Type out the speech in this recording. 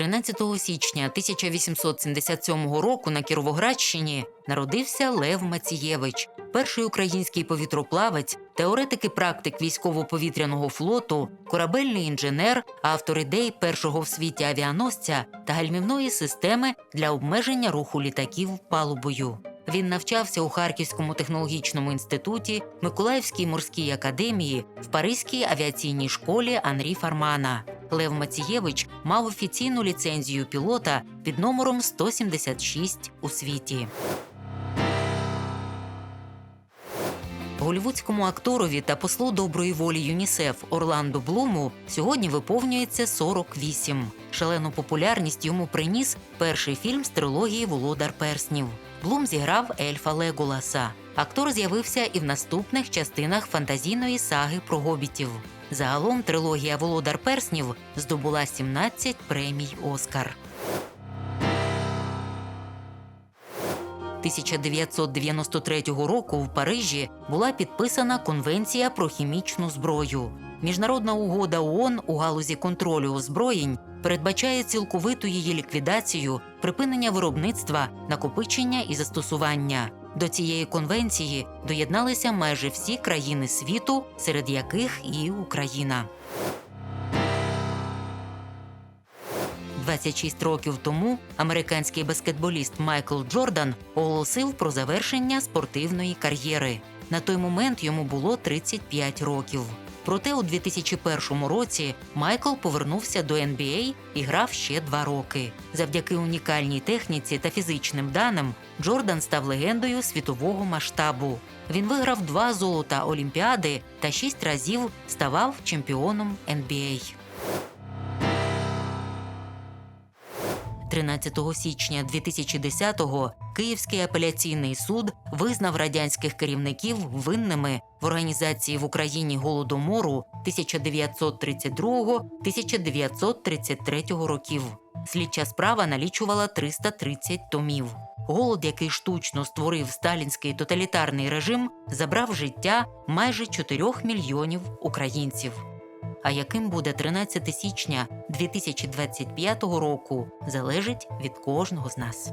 13 січня 1877 року на Кіровоградщині народився Лев Мацієвич, перший український повітроплавець, теоретик і практик військово-повітряного флоту, корабельний інженер, автор ідей першого в світі авіаносця та гальмівної системи для обмеження руху літаків палубою. Він навчався у Харківському технологічному інституті, Миколаївській морській академії, в Паризькій авіаційній школі Анрі Фармана. Лев Мацієвич мав офіційну ліцензію пілота під номером 176 у світі. Голівудському акторові та послу доброї волі ЮНІСЕФ Орландо Блуму сьогодні виповнюється 48. Шалену популярність йому приніс перший фільм з трилогії Володар Перснів. Блум зіграв ельфа Легуласа. Актор з'явився і в наступних частинах фантазійної саги про гобітів. Загалом трилогія Володар Перснів здобула 17 премій Оскар. 1993 року в Парижі була підписана Конвенція про хімічну зброю. Міжнародна угода ООН у галузі контролю озброєнь передбачає цілковиту її ліквідацію, припинення виробництва, накопичення і застосування. До цієї конвенції доєдналися майже всі країни світу, серед яких і Україна. 26 років тому американський баскетболіст Майкл Джордан оголосив про завершення спортивної кар'єри. На той момент йому було 35 років. Проте у 2001 році Майкл повернувся до NBA і грав ще два роки. Завдяки унікальній техніці та фізичним даним Джордан став легендою світового масштабу. Він виграв два золота Олімпіади та шість разів ставав чемпіоном NBA. 13 січня 2010-го Київський апеляційний суд визнав радянських керівників винними в організації в Україні голодомору 1932-1933 років. Слідча справа налічувала 330 томів. Голод, який штучно створив сталінський тоталітарний режим, забрав життя майже 4 мільйонів українців. А яким буде 13 січня 2025 року, залежить від кожного з нас.